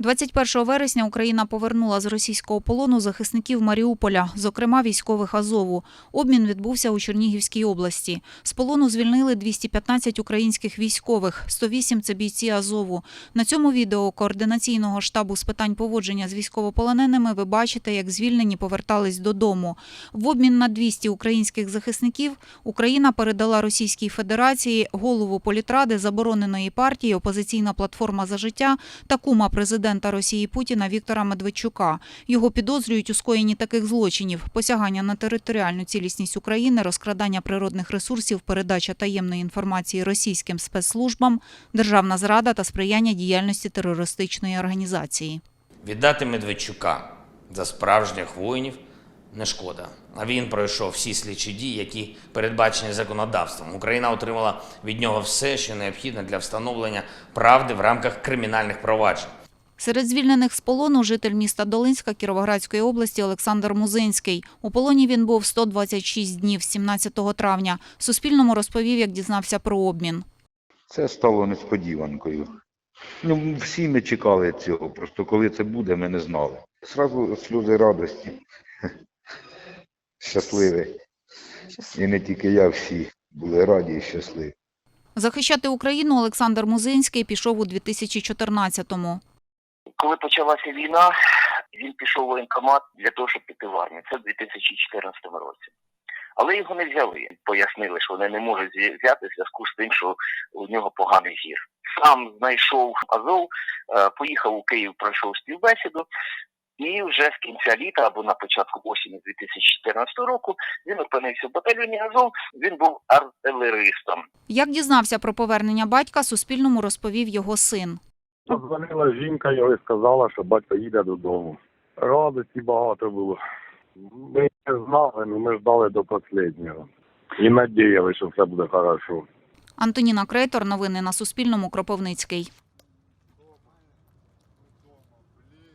21 вересня Україна повернула з російського полону захисників Маріуполя, зокрема військових Азову. Обмін відбувся у Чернігівській області. З полону звільнили 215 українських військових, 108 – це бійці Азову. На цьому відео координаційного штабу з питань поводження з військовополоненими ви бачите, як звільнені повертались додому. В обмін на 200 українських захисників Україна передала Російській Федерації голову політради забороненої партії «Опозиційна платформа за життя» та кума президента Росії Путіна Віктора Медведчука. Його підозрюють у скоєнні таких злочинів: посягання на територіальну цілісність України, розкрадання природних ресурсів, передача таємної інформації російським спецслужбам, державна зрада та сприяння діяльності терористичної організації. Віддати Медведчука за справжніх воїнів не шкода. А він пройшов всі слідчі дії, які передбачені законодавством. Україна отримала від нього все, що необхідне для встановлення правди в рамках кримінальних проваджень. Серед звільнених з полону житель міста Долинська Кіровоградської області Олександр Музинський. У полоні він був 126 днів 17 травня. Суспільному розповів, як дізнався про обмін. Це стало несподіванкою. Ну, всі ми чекали цього, просто коли це буде, ми не знали. Сразу сльози радості. Щасливі. І не тільки я, всі були раді і щасливі. Захищати Україну Олександр Музинський пішов у 2014-му. Коли почалася війна, він пішов в воєнкомат для того, щоб піти в армію. Це в 2014 році. Але його не взяли. Пояснили, що вони не можуть взяти в зв'язку з тим, що у нього поганий зір. Сам знайшов Азов, е, поїхав у Київ, пройшов співбесіду. І вже з кінця літа або на початку осені 2014 року він опинився в батальйоні Азов. Він був артилеристом. Як дізнався про повернення батька, Суспільному розповів його син. Подзвонила жінка його і сказала, що батько їде додому. Радості багато було. Ми не знали, але ми ждали до останнього. І надіялися, що все буде добре. Антоніна Крейтор. Новини на Суспільному. Кропивницький.